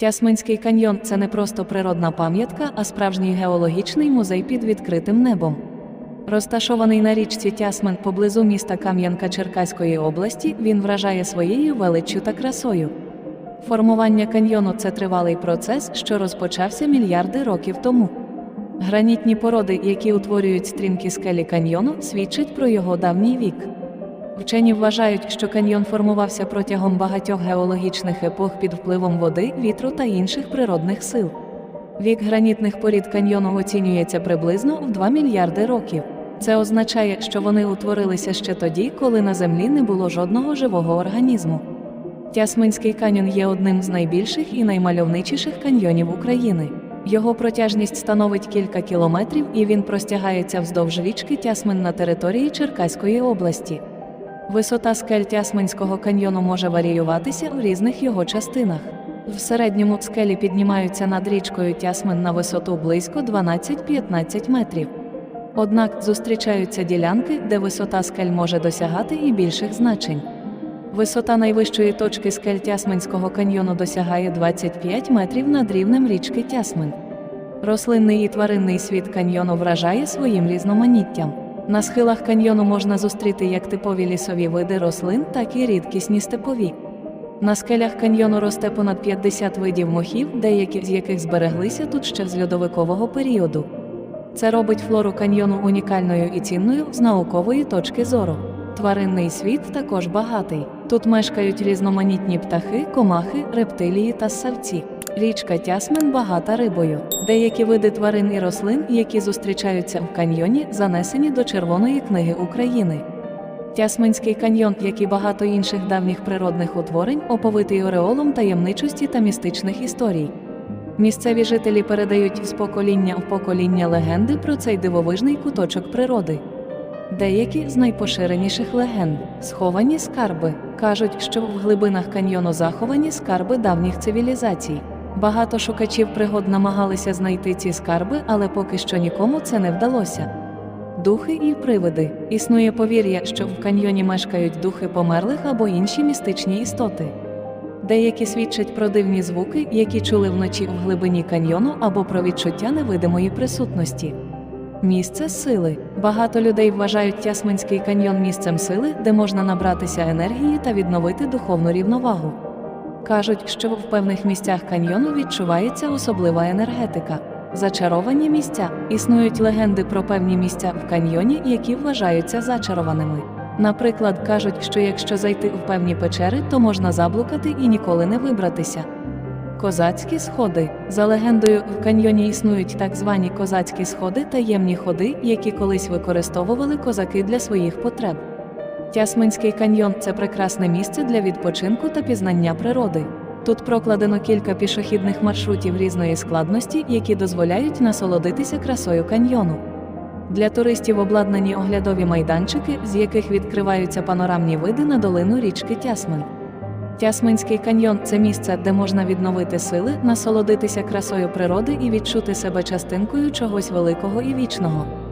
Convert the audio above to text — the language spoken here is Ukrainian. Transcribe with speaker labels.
Speaker 1: Тясминський каньйон це не просто природна пам'ятка, а справжній геологічний музей під відкритим небом. Розташований на річці Тясмин поблизу міста Кам'янка Черкаської області, він вражає своєю величчю та красою. Формування каньйону це тривалий процес, що розпочався мільярди років тому. Гранітні породи, які утворюють стрімкі скелі каньйону, свідчать про його давній вік. Вчені вважають, що каньйон формувався протягом багатьох геологічних епох під впливом води, вітру та інших природних сил. Вік гранітних порід каньйону оцінюється приблизно в 2 мільярди років. Це означає, що вони утворилися ще тоді, коли на землі не було жодного живого організму. Тясминський каньйон є одним з найбільших і наймальовничіших каньйонів України. Його протяжність становить кілька кілометрів і він простягається вздовж річки Тясмин на території Черкаської області. Висота скель Тясминського каньйону може варіюватися в різних його частинах. В середньому скелі піднімаються над річкою Тясмин на висоту близько 12-15 метрів. Однак зустрічаються ділянки, де висота скель може досягати і більших значень. Висота найвищої точки скель Тясминського каньйону досягає 25 метрів над рівнем річки Тясмин. Рослинний і тваринний світ каньйону вражає своїм різноманіттям. На схилах каньйону можна зустріти як типові лісові види рослин, так і рідкісні степові. На скелях каньйону росте понад 50 видів мохів, деякі з яких збереглися тут ще з льодовикового періоду. Це робить флору каньйону унікальною і цінною з наукової точки зору. Тваринний світ також багатий. Тут мешкають різноманітні птахи, комахи, рептилії та ссавці. Річка Тясмин багата рибою. Деякі види тварин і рослин, які зустрічаються в каньйоні, занесені до Червоної книги України. Тясминський каньйон, як і багато інших давніх природних утворень, оповитий ореолом таємничості та містичних історій. Місцеві жителі передають з покоління в покоління легенди про цей дивовижний куточок природи. Деякі з найпоширеніших легенд сховані скарби. Кажуть, що в глибинах каньйону заховані скарби давніх цивілізацій. Багато шукачів пригод намагалися знайти ці скарби, але поки що нікому це не вдалося. Духи і привиди. Існує повір'я, що в каньйоні мешкають духи померлих або інші містичні істоти. Деякі свідчать про дивні звуки, які чули вночі в глибині каньйону або про відчуття невидимої присутності. Місце сили. Багато людей вважають Тясминський каньйон місцем сили, де можна набратися енергії та відновити духовну рівновагу. Кажуть, що в певних місцях каньйону відчувається особлива енергетика. Зачаровані місця існують легенди про певні місця в каньйоні, які вважаються зачарованими. Наприклад, кажуть, що якщо зайти в певні печери, то можна заблукати і ніколи не вибратися. Козацькі сходи. За легендою, в каньйоні існують так звані козацькі сходи таємні ходи, які колись використовували козаки для своїх потреб. Тясминський каньйон це прекрасне місце для відпочинку та пізнання природи. Тут прокладено кілька пішохідних маршрутів різної складності, які дозволяють насолодитися красою каньйону. Для туристів обладнані оглядові майданчики, з яких відкриваються панорамні види на долину річки Тясмин. Тясминський каньйон це місце, де можна відновити сили, насолодитися красою природи і відчути себе частинкою чогось великого і вічного.